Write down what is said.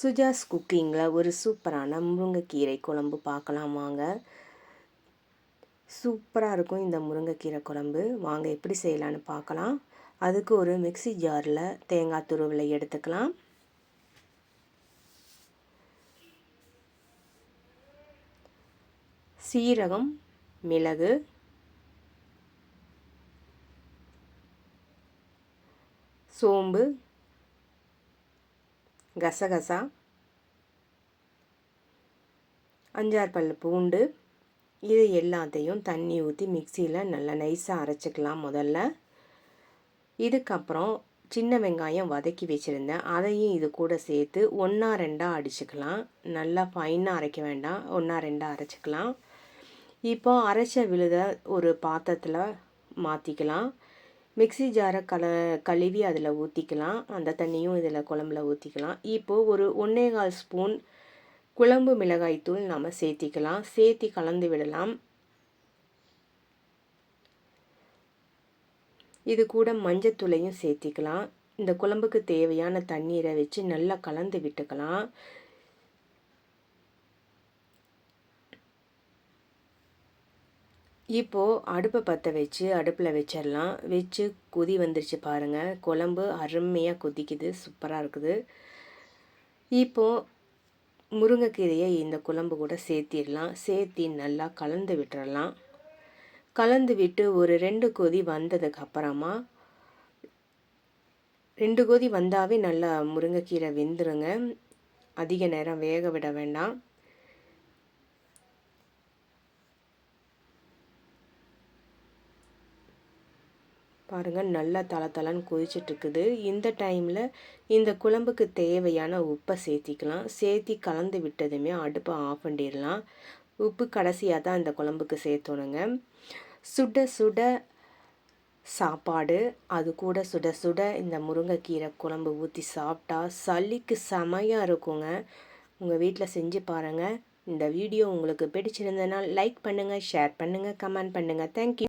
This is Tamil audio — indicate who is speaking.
Speaker 1: சுஜாஸ் குக்கிங்கில் ஒரு சூப்பரான முருங்கைக்கீரை குழம்பு பார்க்கலாம் வாங்க. சூப்பராக இருக்கும் இந்த முருங்கைக்கீரை குழம்பு. வாங்க எப்படி செய்யலான்னு பார்க்கலாம். அதுக்கு ஒரு மிக்சி ஜாரில் தேங்காய் துருவலை எடுத்துக்கலாம். சீரகம் மிளகு சோம்பு கசகசா அஞ்சாறு பல் பூண்டு இது எல்லாத்தையும் தண்ணி ஊற்றி மிக்சியில் நல்லா நைஸாக அரைச்சிக்கலாம் முதல்ல. இதுக்கப்புறம் சின்ன வெங்காயம் வதக்கி வச்சுருந்தேன். அதையும் இது கூட சேர்த்து ஒன்றா ரெண்டாக அடிச்சுக்கலாம். நல்லா ஃபைனாக அரைக்க வேண்டாம். ஒன்றா ரெண்டாக அரைச்சிக்கலாம். இப்போ அரைச்ச விழுத ஒரு பாத்திரத்தில் மாற்றிக்கலாம் மிக்சி ஜாரை கல கழுவி அதில் ஊற்றிக்கலாம் அந்த தண்ணியும் இதில் குழம்புல ஊற்றிக்கலாம் இப்போது ஒரு ஒன்றே கால் ஸ்பூன் குழம்பு மிளகாய்த்தூள் நம்ம சேர்த்திக்கலாம். சேர்த்தி கலந்து விடலாம். இது கூட மஞ்சத்தூளையும் சேர்த்திக்கலாம். இந்த குழம்புக்கு தேவையான தண்ணீரை வச்சு நல்லா கலந்து விட்டுக்கலாம். இப்போது அடுப்பை பற்ற வச்சு அடுப்பில் வச்சிடலாம். வச்சு கொதி வந்துருச்சு பாருங்கள் குழம்பு அருமையாக கொதிக்குது. சூப்பராக இருக்குது. இப்போது முருங்கைக்கீரையை இந்த குழம்பு கூட சேர்த்திடலாம். சேர்த்தி நல்லா கலந்து விட்டுறலாம். கலந்து விட்டு ஒரு ரெண்டு கொதி வந்ததுக்கு அப்புறமா ரெண்டு கொதி வந்தாவே நல்லா முருங்கைக்கீரை வெந்துருங்க. அதிக நேரம் வேக விட வேண்டாம். பாருங்கள் நல்லா தலை தலைன்னு கொதிச்சிட்ருக்குது. இந்த டைமில் இந்த குழம்புக்கு தேவையான உப்பை சேர்த்திக்கலாம். சேர்த்தி கலந்து விட்டதுமே அடுப்பை ஆஃப் பண்ணிடலாம். உப்பு கடைசியாக தான் இந்த குழம்புக்கு சேர்த்தோணுங்க. சுட சுட சாப்பாடு அது கூட சுட சுட இந்த முருங்கைக்கீரை குழம்பு ஊற்றி சாப்பிட்டா சளிக்கு செமையாக இருக்குங்க. உங்கள் வீட்டில் செஞ்சு பாருங்கள் இந்த வீடியோ உங்களுக்கு பிடிச்சிருந்ததுனால் லைக் பண்ணுங்கள் ஷேர் பண்ணுங்கள் கமெண்ட் பண்ணுங்கள் தேங்க்யூ